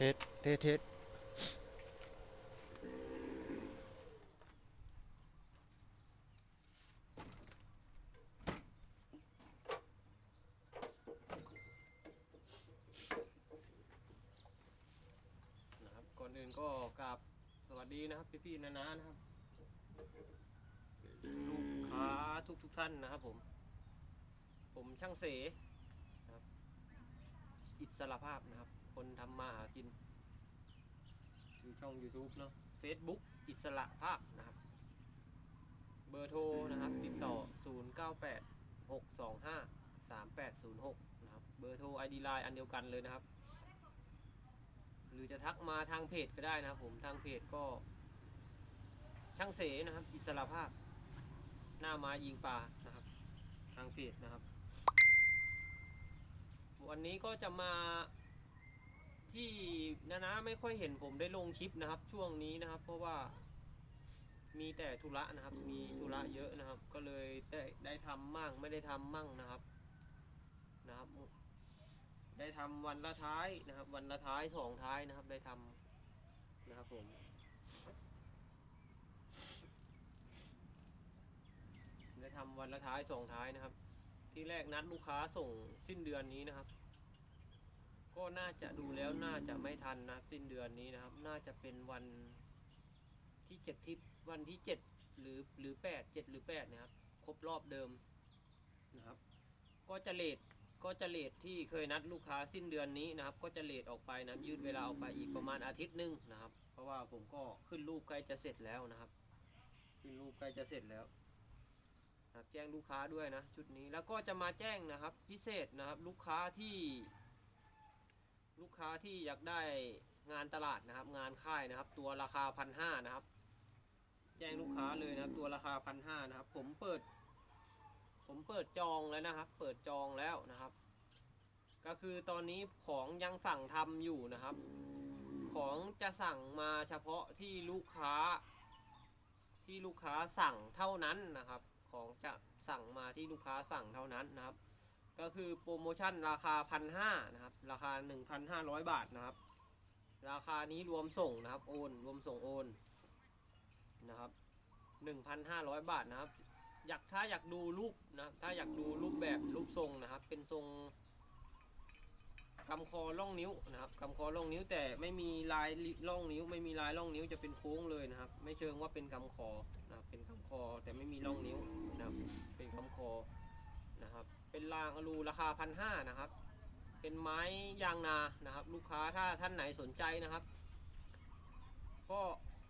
เทสเทสเทสนะครับก่อนอื่นก็กราบสวัสดีนะครับพี่ๆนานานะครับ ลูกค้าทุกทุกๆท่านนะครับผม ผมช่างเสนะครับอิสระภาพนะครับ คนทำมาหากินชื่อช่อง YouTube เนาะ Facebook อิสระภาพนะครับ เบอร์โทรนะครับ ติดต่อ 098 625 3806 นะครับ เบอร์โทร ID Line อันเดียวกันเลยนะครับ หรือจะทักมาทางเพจก็ได้นะครับผมทางเพจก็ ช่างเสนะครับ อิสระภาพ หน้าไม้ยิงปลานะครับ ทางเพจนะครับ วันนี้ก็จะมา ที่นานะไม่ค่อยเห็นผมได้ลงคลิปนะครับ ช่วงนี้นะครับ เพราะว่ามีแต่ธุระนะครับ มีธุระเยอะนะครับ ก็เลยได้ได้ทำมั่งไม่ได้ทำมั่งนะครับนะครับ ได้ทำวันละท้ายนะครับ วันละท้ายสองท้ายนะครับ ได้ทำนะครับผมได้ทำวันละท้ายสองท้ายนะครับ ที่แรกนัดลูกค้าส่งสิ้นเดือนนี้นะครับ ก็น่าจะดูแล้วน่าจะไม่ทันนะสิ้นเดือนนี้นะครับ น่าจะเป็นวันที่เจ็ดที่วันที่เจ็ดหรือหรือแปดเจ็ดหรือแปดนะครับ ครบรอบเดิมนะครับ ก็จะเลทก็จะเลทที่เคยนัดลูกค้าสิ้นเดือนนี้นะครับ ก็จะเลทออกไปนะยืดเวลาออกไปอีกประมาณอาทิตย์หนึงนะครับ เพราะว่าผมก็ขึ้นรูปใกล้จะเสร็จแล้วนะครับ ขึ้นรูปใกล้จะเสร็จแล้วนะครับแจ้งลูกค้าด้วยนะชุดนี้แล้วก็จะมาแจ้งนะครับ พิเศษนะครับ ลูกค้าที่ ลูกค้าที่อยากได้งานตลาดนะครับ งานค่ายนะครับ ตัวราคาพันห้านะครับ แจ้งลูกค้าเลยนะครับ ตัวราคาพันห้านะครับ ผมเปิด ผมเปิดจองแล้วนะครับ เปิดจองแล้วนะครับ ก็คือตอนนี้ของยังสั่งทำอยู่นะครับ ของจะสั่งมาเฉพาะที่ลูกค้า ที่ลูกค้าสั่งเท่านั้นนะครับ ของจะสั่งมาที่ลูกค้าสั่งเท่านั้นนะครับ ก็คือโปรโมชั่นราคาพันห้านะครับ ราคา 1,500 บาทนะครับ ราคานี้รวมส่งนะครับ โอน รวมส่งโอนนะครับ 1,500 บาทนะครับ อยากถ้าอยากดูรูปนะถ้าอยากดูรูปแบบรูปทรงนะครับ เป็นทรงกำคอล่องนิ้วนะครับกำคอล่องนิ้วแต่ไม่มีลายล่องนิ้ว ไม่มีลายล่องนิ้วจะเป็นโค้งเลยนะครับ ไม่เชิงว่าเป็นกำคอนะครับเป็นกำคอแต่ไม่มีล่องนิ้วนะครับเป็นกำคอ เป็นรางอลูราคาพันห้านะครับ เป็นไม้ยางนานะครับ ลูกค้าถ้าท่านไหนสนใจนะครับ ก็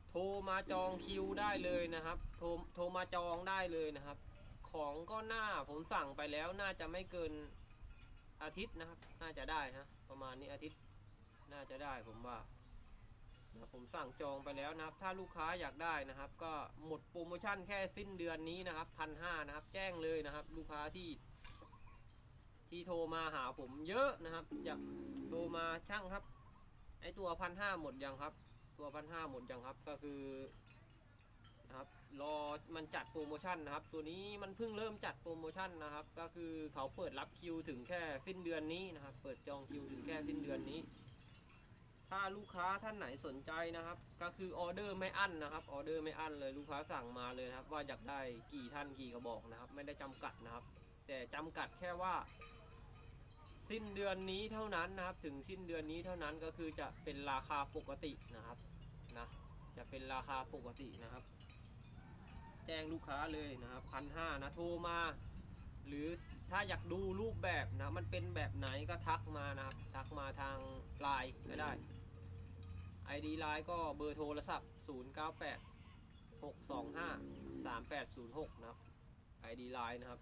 โทรมาจองคิวได้เลยนะครับ โทรโทรมาจองได้เลยนะครับ ของก็น่าผมสั่งไปแล้วน่าจะไม่เกินอาทิตย์นะครับ น่าจะได้นะ ประมาณนี้อาทิตย์น่าจะได้ผมว่านะผมสั่งจองไปแล้วนะครับ ถ้าลูกค้าอยากได้นะครับ ก็หมดโปรโมชั่นแค่สิ้นเดือนนี้นะครับพันห้านะครับ แจ้งเลยนะครับ ลูกค้าที่ ที่โทรมาหาผมเยอะนะครับอยากโทรมาช่างครับ ไอตัวพันห้าหมดยังครับ ตัวพันห้าหมดยังครับก็คือนะครับรอมันจัดโปรโมชั่นนะครับ ตัวนี้มันเพิ่งเริ่มจัดโปรโมชั่นนะครับ ก็คือเขาเปิดรับคิวถึงแค่สิ้นเดือนนี้นะครับ เปิดจองคิวถึงแค่สิ้นเดือนนี้ ถ้าลูกค้าท่านไหนสนใจนะครับ ก็คือออเดอร์ไม่อั้นนะครับออเดอร์ไม่อั้นเลยลูกค้าสั่งมาเลยนะครับ ว่าอยากได้กี่ท่านกี่กระบอกนะครับ ไม่ได้จำกัดนะครับ แต่จำกัดแค่ว่า สิ้นเดือนนี้เท่านั้นนะครับ ถึงสิ้นเดือนนี้เท่านั้นก็คือจะเป็นราคาปกตินะครับนะจะเป็นราคาปกตินะครับ แจ้งลูกค้าเลยนะครับพันห้านะโทรมา หรือถ้าอยากดูรูปแบบนะมันเป็นแบบไหนก็ทักมานะครับ ทักมาทางไลน์ก็ได้ ID ไลน์ก็เบอร์โทรศัพท์ 098 625 3806 นะครับ ID ไลน์นะครับ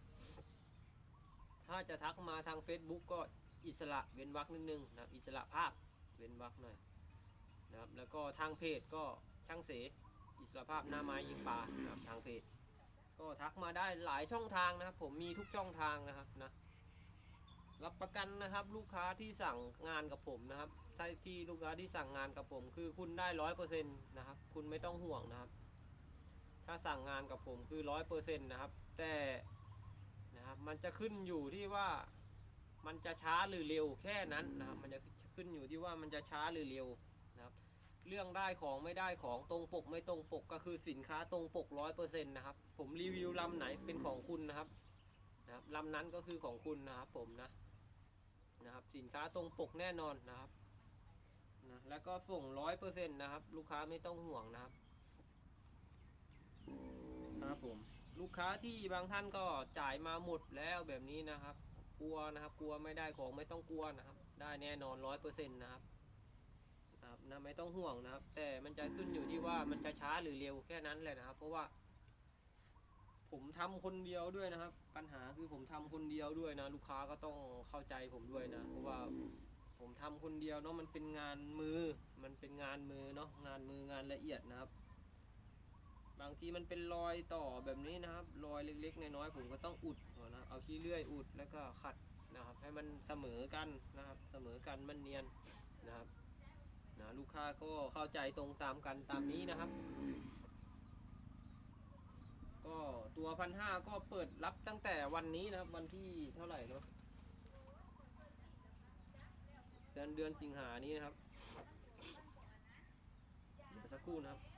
ถ้าจะทักมาทาง Facebook ก็ อิสระเว้นวรรคนิดนึงนะครับอิสระภาพเว้นวรรคหน่อยนะครับแล้วก็ทางเพจก็ช่างเสอิสระภาพหน้าไม้ยิงปลานะครับทางเพจก็ทักมาได้หลายช่องทางนะครับผมมีทุกช่องทางนะครับนะรับประกันนะครับลูกค้าที่สั่งงานกับผมนะครับถ้าที่ลูกค้าที่สั่งงานกับผม คือคุณได้ร้อยเปอร์เซ็นต์นะครับคุณไม่ต้องห่วงนะครับ ถ้าสั่งงานกับผมคือร้อยเปอร์เซ็นต์นะครับแต่นะครับมันจะขึ้นอยู่ที่ว่า มันจะช้าหรือเร็วแค่นั้นนะครับมันจะขึ้นอยู่ที่ว่ามันจะช้าหรือเร็วนะครับเรื่องได้ของไม่ได้ของตรงปกไม่ตรงปกก็คือสินค้าตรงปกร้อยเปอร์เซ็นต์นะครับผมรีวิวลำไหนเป็นของคุณนะครับนะครับลำนั้นก็คือของคุณนะครับผมนะนะครับสินค้าตรงปกแน่นอนนะครับนะแล้วก็ส่งร้อยเปอร์เซ็นต์นะครับ ลูกค้าไม่ต้องห่วงนะครับครับผมลูกค้าที่บางท่านก็จ่ายมาหมดแล้วแบบนี้นะครับ กลัวนะครับ กลัวไม่ได้ของไม่ต้องกลัวนะครับ ได้แน่นอนร้อยเปอร์เซ็นต์นะครับนะครับนะไม่ต้องห่วงนะครับ แต่มันจะขึ้นอยู่ที่ว่ามันจะช้าหรือเร็วแค่นั้นแหละนะครับ เพราะว่า ผมทำคนเดียวด้วยนะครับ ปัญหาคือผมทำคนเดียวด้วยนะ ลูกค้าก็ต้องเข้าใจผมด้วยนะ เพราะว่าผมทำคนเดียวเนาะมันเป็นงานมือ มันเป็นงานมือเนาะงานมืองานละเอียดนะครับ บางทีมันเป็นรอยต่อแบบนี้นะครับ รอยเล็กๆน้อยๆผมก็ต้องอุดนะเอาขี้เลื่อยอุดแล้วก็ขัดนะครับ ให้มันเสมอกันนะครับเสมอกันมันเนียนนะครับนะลูกค้าก็เข้าใจตรงตามกันตามนี้นะครับ ก็ตัวพันห้าก็เปิดรับตั้งแต่วันนี้นะครับ วันที่เท่าไหร่เนาะเดือนเดือนสิงหานี้นะครับเดี๋ยวสักครู่นะครับ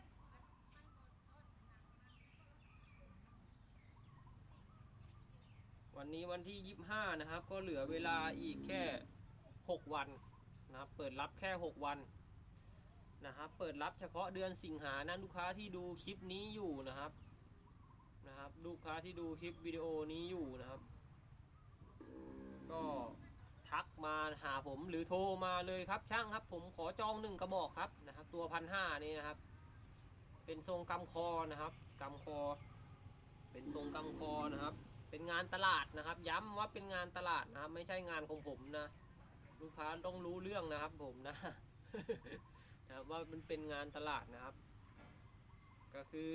วันนี้วันที่ยี่ห้านะครับ ก็เหลือเวลาอีกแค่หกวันนะครับ เปิดรับแค่ 6 วันนะครับ เปิดรับเฉพาะเดือนสิงหานะลูกค้าที่ดูคลิปนี้อยู่นะครับ นะครับ ลูกค้าที่ดูคลิปวิดีโอนี้อยู่นะครับ ก็ทักมาหาผมหรือโทรมาเลยครับช่างครับ ผมขอจองหนึ่งกระบอกครับนะครับ ตัวพันห้านี่นะครับ เป็นทรงกำคอนะครับกำคอ เป็นทรงกำคอนะครับ เป็นงานตลาดนะครับ ย้ำว่าเป็นงานตลาดนะครับ ไม่ใช่งานของผมนะ ลูกค้าต้องรู้เรื่องนะครับ ผมนะนะว่ามันเป็นงานตลาดนะครับ ก็คือ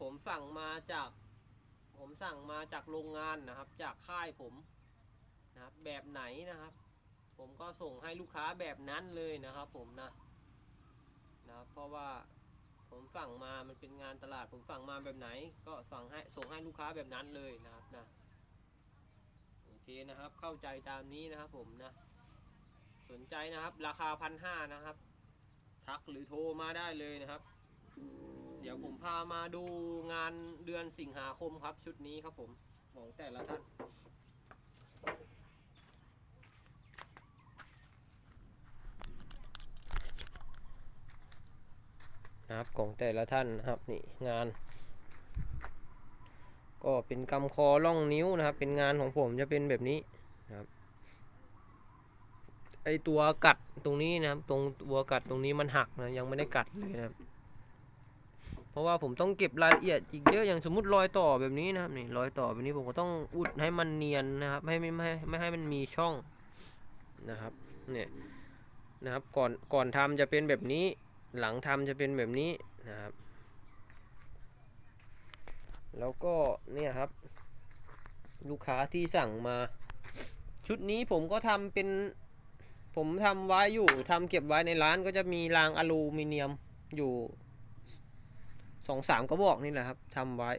ผมสั่งมาจาก ผมสั่งมาจากโรงงานนะครับ จากค่ายผมนะครับแบบไหนนะครับ ผมก็ส่งให้ลูกค้าแบบนั้นเลยนะครับ ผมนะนะครับเพราะว่า ผมสั่งมามันเป็นงานตลาด ผมสั่งมาแบบไหน ก็สั่งให้ส่งให้ลูกค้าแบบนั้นเลยนะครับนะโอเคนะครับเข้าใจตามนี้นะครับผมนะสนใจนะครับราคาพันห้านะครับ ทักหรือโทรมาได้เลยนะครับ เดี๋ยวผมพามาดูงานเดือนสิงหาคมครับชุดนี้ครับผมของแต่ละท่าน นะครับของแต่ละท่านนะครับนี่งาน ก็เป็นกำคอล่องนิ้วนะครับ เป็นงานของผมจะเป็นแบบนี้นะครับไอตัวกัดตรงนี้นะครับ ตรงตัวกัดตรงนี้มันหักนะยังไม่ได้กัดเลยนะครับ เพราะว่าผมต้องเก็บรายละเอียดอีกเยอะอย่างสมมติรอยต่อแบบนี้นะครับนี่รอยต่อแบบนี้ผมก็ต้องอุดให้มันเนียนนะครับให้ไม่ไม่ให้ไม่ให้มันมีช่องนะครับเนี่ยนะครับก่อนก่อนทำจะเป็นแบบนี้ หลังทำจะเป็นแบบนี้นะครับ แล้วก็เนี่ยครับ ลูกค้าที่สั่งมา ชุดนี้ผมก็ทำเป็น ผมทำไว้อยู่ทำเก็บไว้ในร้านก็จะมีรางอลูมิเนียมอยู่สองสามกระบอกนี่แหละครับทำไว้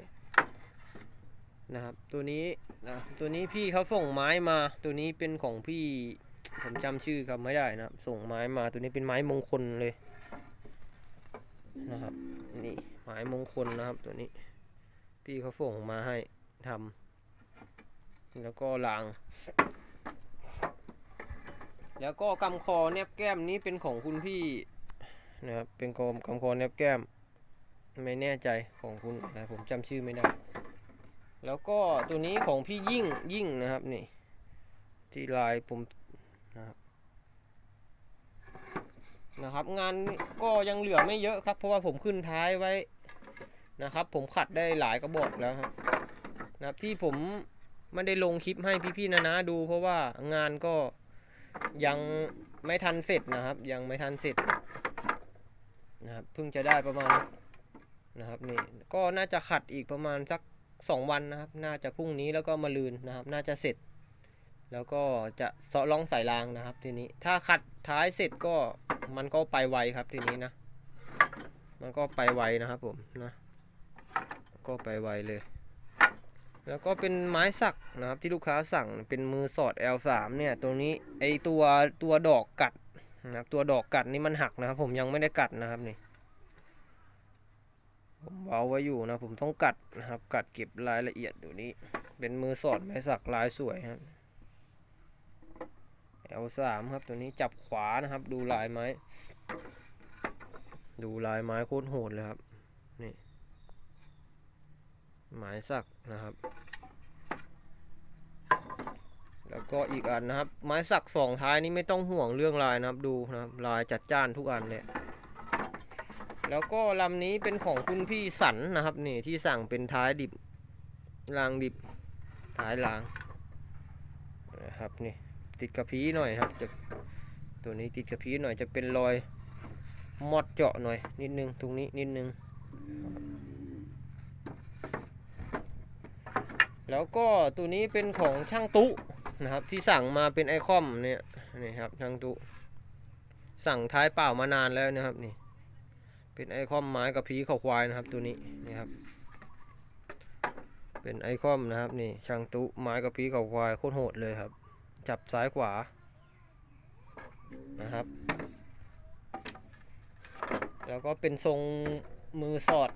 นะครับ ตัวนี้นะตัวนี้พี่เขาส่งไม้มา ตัวนี้เป็นของพี่ผมจำชื่อเขาไม่ได้นะ ส่งไม้มาตัวนี้เป็นไม้มงคลเลย นะครับ นี่ไม้มงคลนะครับตัวนี้ พี่เขาส่งมาให้ทำแล้วก็ราง แล้วก็กำคอแนบแก้มนี้เป็นของคุณพี่นะครับ เป็นกมกำคอแนบแก้ม ไม่แน่ใจของคุณนะผมจำชื่อไม่ได้ แล้วก็ตัวนี้ของพี่ยิ่งยิ่งนะครับนี่ที่ลายผมนะครับ นะครับงานก็ยังเหลือไม่เยอะครับ เพราะว่าผมขึ้นท้ายไว้นะครับ ผมขัดได้หลายกระบอกแล้วครับนะครับที่ผมไม่ได้ลงคลิปให้พี่ๆนะนะดู เพราะว่างานก็ยังไม่ทันเสร็จนะครับ ยังไม่ทันเสร็จนะครับเพิ่งจะได้ประมาณนะครับนี่ก็น่าจะขัดอีกประมาณสักสองวันนะครับ น่าจะพรุ่งนี้แล้วก็มาลืนนะครับ น่าจะเสร็จ แล้วก็จะเสาะล่องใสายรางนะครับทีนี้ ถ้าขัดท้ายเสร็จก็มันก็ไปไวครับทีนี้นะ มันก็ไปไวนะครับผมนะ ก็ไปไวเลย แล้วก็เป็นไม้สักนะครับที่ลูกค้าสั่งเป็นมือสอด L3 เนี่ยตัวนี้ไอตัวตัวดอกกัดนะครับตัวดอกกัดนี่มันหักนะครับผมยังไม่ได้กัดนะครับนี่ผมเว้าไว้อยู่นะผมต้องกัดนะครับ กัดเก็บรายละเอียดอยู่นี้ เป็นมือสอดไม้สักลายสวยครับ L3 ครับตัวนี้จับขวานะครับ ดูลายไม้ ดูลายไม้โคตรโหดเลยครับ นี่หมายสักนะครับ แล้วก็อีกอันนะครับ ไม้สักสองท้ายนี้ไม่ต้องห่วงเรื่องลายนะครับ ดูนะครับลายจัดจ้านทุกอันเลยแล้วก็ลำนี้เป็นของคุณพี่สันนะครับนี่ที่สั่งเป็นท้ายดิบรางดิบท้ายรางนะครับนี่ ติดกระพี้หน่อยครับจะตัวนี้ติดกระพี้หน่อยจะเป็นรอยมอดเจาะหน่อยนิดนึงตรงนี้นิดนึง แล้วก็ตัวนี้เป็นของช่างตุนะครับที่สั่งมาเป็นไอคอมเนี่ยนี่ครับช่างตุสั่งท้ายเปล่ามานานแล้วนะครับนี่เป็นไอคอมไม้กับพีเขาควายนะครับตัวนี้นี่ครับเป็นไอคอมนะครับนี่ช่างตุไม้กับพีเขาควายโคตรโหดเลยครับ จับซ้ายขวานะครับ แล้วก็เป็นทรงมือสอด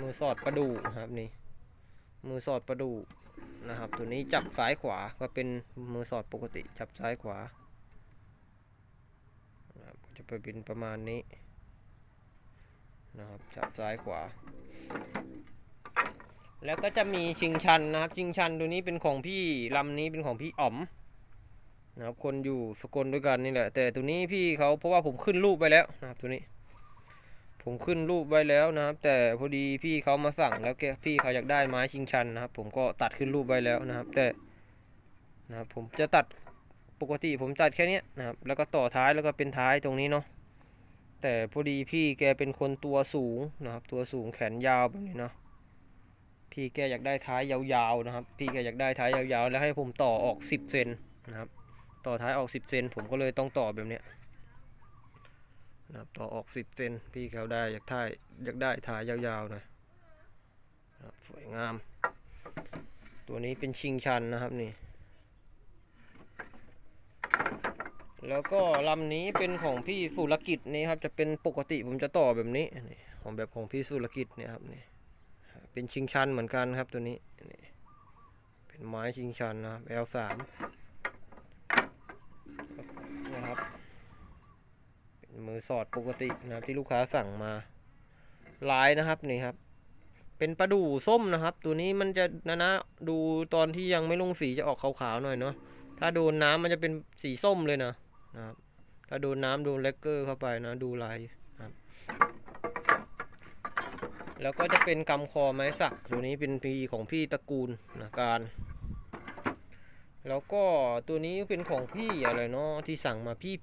มือสอดประดู่ครับนี่ มือสอดประดู่นะครับ ตัวนี้จับซ้ายขวาก็เป็นมือสอดปกติ จับซ้ายขวาจะไปเป็นประมาณนี้นะครับจับซ้ายขวา แล้วก็จะมีชิงชันนะครับ ชิงชันตัวนี้เป็นของพี่ลำนี้เป็นของพี่อ๋อมนะครับ คนอยู่สกลด้วยกันนี่แหละ แต่ตัวนี้พี่เขาเพราะว่าผมขึ้นรูปไปแล้วนะครับตัวนี้ ผมขึ้นรูปไว้แล้วนะครับ แต่พอดีพี่เขามาสั่งแล้วแกพี่เขาอยากได้ไม้ชิงชันนะครับ ผมก็ตัดขึ้นรูปไว้แล้วนะครับ แต่นะครับผมจะตัดปกติผมตัดแค่นี้นะครับ แล้วก็ต่อท้ายแล้วก็เป็นท้ายตรงนี้เนาะ แต่พอดีพี่แกเป็นคนตัวสูงนะครับ ตัวสูงแขนยาวแบบนี้เนาะ พี่แกอยากได้ท้ายยาวๆนะครับ พี่แกอยากได้ท้ายยาวๆ แล้วให้ผมต่อออก 10เซนนะครับ ต่อท้ายออก 10เซนผมก็เลยต้องต่อแบบเนี้ยนะครับต่อออกสิบเซนพี่เขาได้อยากถ่ายอยากได้ถ่ายยาวๆหน่อยนะสวยงาม ตัวนี้เป็นชิงชันนะครับนี่ แล้วก็ลำนี้เป็นของพี่สุรกิจนี่ครับจะเป็นปกติผมจะต่อแบบนี้นี่ของแบบของพี่สุรกิจเนี่ยครับนี่ เป็นชิงชันเหมือนกันครับตัวนี้ เป็นไม้ชิงชันนะครับ L3 นะครับ เป็นมือสอดปกตินะครับที่ลูกค้าสั่งมาลายนะครับนี่ครับ เป็นปลาดู่ส้มนะครับ ตัวนี้มันจะนะนะดูตอนที่ยังไม่ลงสีจะออกขาวๆหน่อยเนาะ ถ้าโดนน้ำมันจะเป็นสีส้มเลยนะนะครับ ถ้าโดนน้ำโดนเลกเกอร์เข้าไปนะดูลายนะครับ แล้วก็จะเป็นกำคอไม้สักตัวนี้เป็นพีของพี่ตระกูลนะการ แล้วก็ตัวนี้เป็นของพี่อะไรเนาะที่สั่งมาพี่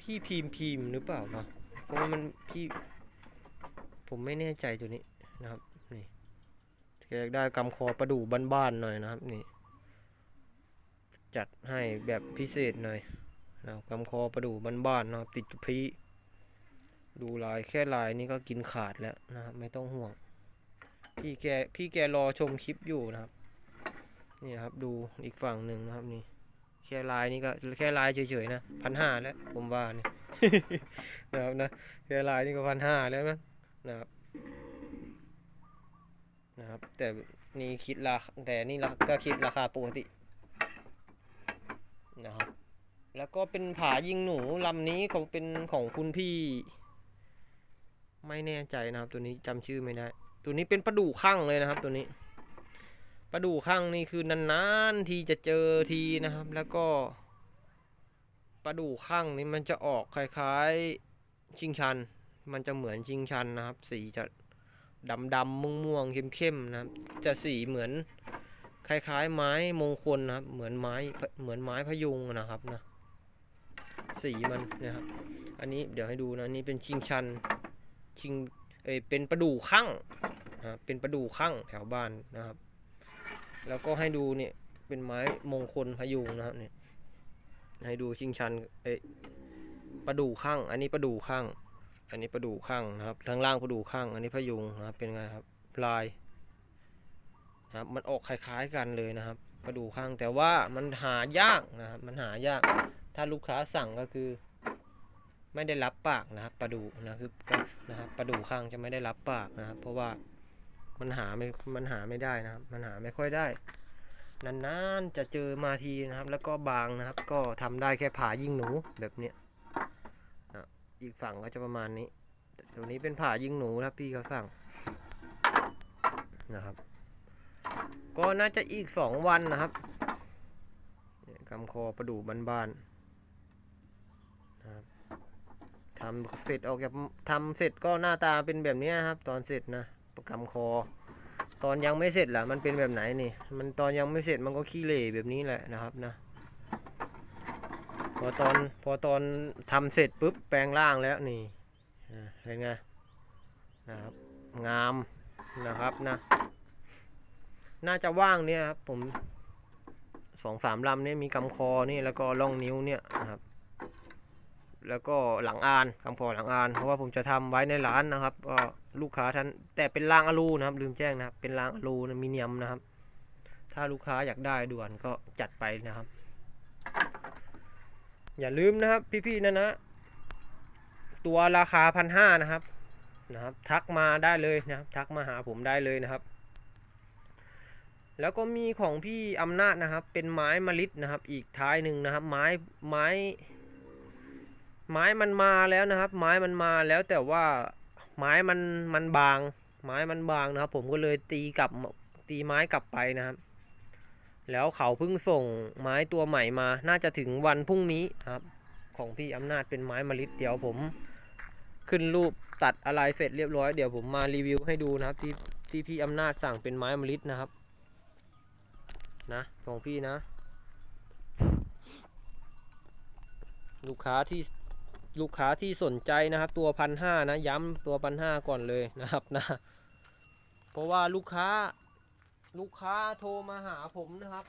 พี่พิมพ์พิมพ์หรือเปล่านะเพราะว่ามันพี่ ผมไม่แน่ใจตัวนี้นะครับนี่แกอยากได้กำคอประดู่บ้านๆหน่อยนะครับนี่ จัดให้แบบพิเศษหน่อยนะกำคอประดู่บ้านๆนะครับติดจุพี ดูลายแค่ลายนี่ก็กินขาดแล้วนะครับไม่ต้องห่วง พี่แกพี่แกรอชมคลิปอยู่นะครับนี่ครับดูอีกฝั่งหนึ่งนะครับนี่แค่ลายนี่ก็แค่ลายเฉยๆนะพันห้าแล้วผมว่านี่นะครับนะแค่ลายนี่ก็พันห้าแล้วนะนะครับนะครับแต่นี่คิดราคาแต่นี่ราก็คิดราคาปกตินะครับแล้วก็เป็นผายิงหนูลำนี้ของเป็นของคุณพี่ ไม่แน่ใจนะครับ ตัวนี้จำชื่อไม่ได้ ตัวนี้เป็นปลาดู่ข้างเลยนะครับ ตัวนี้ปลาดูข้างนี่คือนานๆทีจะเจอทีนะครับ แล้วก็ปลาดูข้างนี่มันจะออกคล้ายๆชิงชัน มันจะเหมือนชิงชันนะครับ สีจะดำดำม่วงม่วงเข้มเข้มๆนะครับ จะสีเหมือนคล้ายๆ ไม้มงคลนะครับ เหมือนไม้เหมือนไม้พยุงนะครับนะ สีมันนะครับ อันนี้เดี๋ยวให้ดูนะนี่เป็นชิงชัน ชิงเอ้ยเป็นปลาดูข้างนะเป็นปลาดูข้างแถวบ้านนะครับ แล้วก็ให้ดูเนี่ยเป็นไม้มงคลพยุงนะครับเนี่ยให้ดูชิงชันเอ้ยประดู่ข้าง อันนี้ประดู่ข้าง อันนี้ประดู่ข้างนะครับทางล่างประดู่ข้าง อันนี้พยุงนะครับเป็นไงครับลายนะครับมันออกคล้ายๆกันเลยนะครับกระดูกข้างแต่ว่ามันหายากนะครับมันหายาก ถ้าลูกค้าสั่งก็คือ ไม่ได้รับปากนะครับปลาดูนะคือนะครับปลาดูข้างจะไม่ได้รับปากนะครับ เพราะว่ามันหาไม่มันหาไม่ได้นะครับ มันหาไม่ค่อยได้นานๆจะเจอมาทีนะครับ แล้วก็บางนะครับ ก็ทำได้แค่ผ่ายิงหนูแบบเนี้ยนะอีกฝั่งก็จะประมาณนี้ต่ตัวนี้เป็นผ่ายิงหนูนะครับพี่เขาสั่งนะครับ ก็น่าจะอีกสองวันนะครับกำคอประดูบ้านๆนะครับ ทำเสร็จออกจากทำเสร็จก็หน้าตาเป็นแบบนี้ครับ ตอนเสร็จนะประกำคอ ตอนยังไม่เสร็จล่ะมันเป็นแบบไหนนี่ มันตอนยังไม่เสร็จมันก็ขี้เหร่แบบนี้แหละนะครับนะพอตอนพอตอนทำเสร็จปุ๊บแปลงร่างแล้วนี่เป็นไงนะครับงามนะครับนะ น่าจะว่างเนี่ยครับผมสองสามลำเนี่ยมีกำคอนี่แล้วก็ล่องนิ้วเนี่ยนะครับ แล้วก็หลังอานกำคอหลังอาน เพราะว่าผมจะทำไว้ในร้านนะครับก็ลูกค้าท่านแต่เป็นรางอะลูนะครับ ลืมแจ้งนะครับ เป็นรางอะลูนะมีเนียมนะครับ ถ้าลูกค้าอยากได้ด่วนก็จัดไปนะครับ อย่าลืมนะครับ พี่ๆนะนะ ตัวราคาพันห้านะครับนะครับ ทักมาได้เลยนะครับ ทักมาหาผมได้เลยนะครับแล้วก็มีของพี่อำนาจนะครับ เป็นไม้มะลิดนะครับ อีกท้ายหนึ่งนะครับ ไม้ไม้ ไม้มันมาแล้วนะครับ ไม้มันมาแล้วแต่ว่าไม้มันมันบาง ไม้มันบางนะครับ ผมก็เลยตีกลับตีไม้กลับไปนะครับ แล้วเขาเพิ่งส่งไม้ตัวใหม่มา น่าจะถึงวันพรุ่งนี้ครับ ของพี่อำนาจเป็นไม้มะลิเดี๋ยวผมขึ้นรูปตัดอะไรเสร็จเรียบร้อยเดี๋ยวผมมารีวิวให้ดูนะครับ ที่ที่พี่อำนาจสั่งเป็นไม้มะลินะครับ นะของพี่นะ ลูกค้าที่ ลูกค้าที่สนใจนะครับตัวพันห้านะย้ำตัวพันห้าก่อนเลยนะครับนะ เพราะว่าลูกค้าลูกค้าโทรมาหาผมนะครับ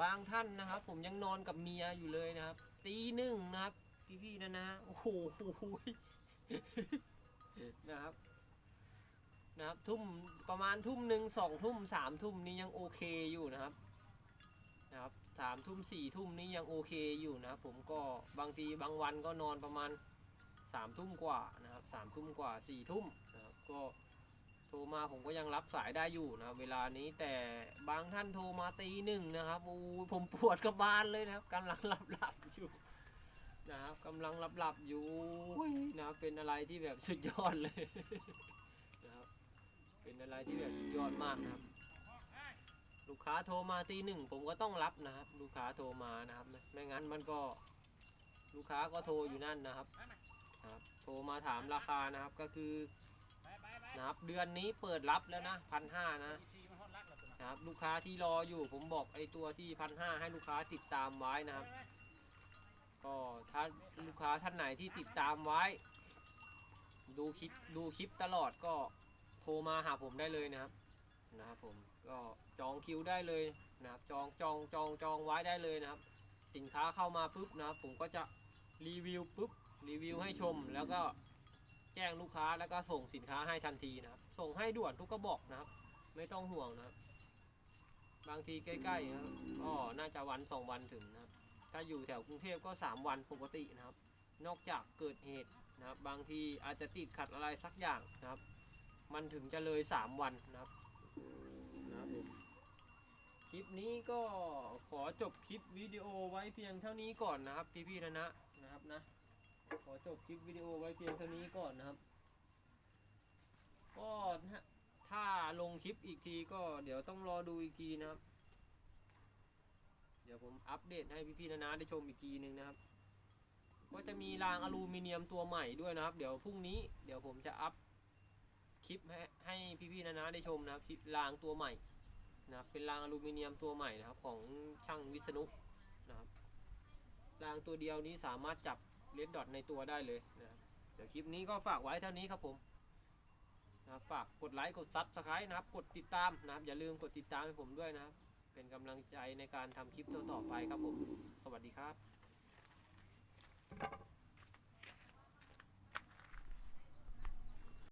บางท่านนะครับ ผมยังนอนกับเมียอยู่เลยนะครับตีหนึ่งนะครับ พี่ๆนะนะโอ้โหนะครับนะครับทุ่มประมาณทุ่มหนึ่งสองทุ่มสามทุ่มนี้ยังโอเคอยู่นะครับ นะครับสามทุ่มสี่ทุ่มนี้ยังโอเคอยู่นะผมก็บางทีบางวันก็นอนประมาณสามทุ่มกว่านะครับสามทุ่มกว่าสี่ทุ่มนะครับก็โทรมาผมก็ยังรับสายได้อยู่นะเวลานี้แต่บางท่านโทรมาตีหนึ่งนะครับโอ้ผมปวดกระบาลเลยนะครับกำลังหลับหลับอยู่นะครับกำลังหลับหลับอยู่นะครับเป็นอะไรที่แบบสุดยอดเลยนะครับเป็นอะไรที่แบบสุดยอดมากนะครับ ลูกค้าโทรมาตีหนึ่งผมก็ต้องรับนะครับ ลูกค้าโทรมานะครับไม่ไม่งั้นมันก็ลูกค้าก็โทรอยู่นั่นนะครับครับโทรมาถามราคานะครับก็คือนะครับเดือนนี้เปิดรับแล้วนะพันห้านะนะครับลูกค้าที่รออยู่ผมบอกไอ้ตัวที่พันห้าให้ลูกค้าติดตามไว้นะครับ ก็ถ้าลูกค้าท่านไหนที่ติดตามไว้ ดูคลิปดูคลิปตลอดก็โทรมาหาผมได้เลยนะครับนะครับผม ก็จองคิวได้เลยนะครับจองจองจองจองไว้ได้เลยนะครับ สินค้าเข้ามาปุ๊บนะครับผมก็จะรีวิวปุ๊บรีวิวให้ชมแล้วก็แจ้งลูกค้าแล้วก็ส่งสินค้าให้ทันทีนะครับ ส่งให้ด่วนทุกกระบอกนะครับ ไม่ต้องห่วงนะครับ บางทีใกล้ๆนะครับก็น่าจะวันสองวันถึงนะครับ ถ้าอยู่แถวกรุงเทพก็สามวันปกตินะครับ นอกจากเกิดเหตุนะครับ บางทีอาจจะติดขัดอะไรสักอย่างนะครับ มันถึงจะเลยสามวันนะครับ คลิปนี้ก็ขอจบคลิปวิดีโอไว้เพียงเท่านี้ก่อนนะครับพี่ๆนะนะนะครับนะ ขอจบคลิปวิดีโอไว้เพียงเท่านี้ก่อนนะครับก็ถ้าลงคลิปอีกทีก็เดี๋ยวต้องรอดูอีกทีนะครับ เดี๋ยวผมอัปเดตให้พี่ๆนะนะได้ชมอีกทีหนึ่งนะครับ ก็จะมีรางอลูมิเนียมตัวใหม่ด้วยนะครับ เดี๋ยวพรุ่งนี้เดี๋ยวผมจะอัพคลิปให้ให้พี่ๆนะนะได้ชมนะครับคลิปรางตัวใหม่ นะครับเป็นรางอลูมิเนียมตัวใหม่นะครับของช่างวิษณุนะครับรางตัวเดียวนี้สามารถจับเลดดอทในตัวได้เลยนะครับเดี๋ยวคลิปนี้ก็ฝากไว้เท่านี้ครับผมนะครับฝากกดไลค์กดซับสไครต์นะครับ กดติดตามนะครับ อย่าลืมกดติดตามให้ผมด้วยนะครับ เป็นกำลังใจในการทำคลิปต่อๆไปครับผม สวัสดีครับ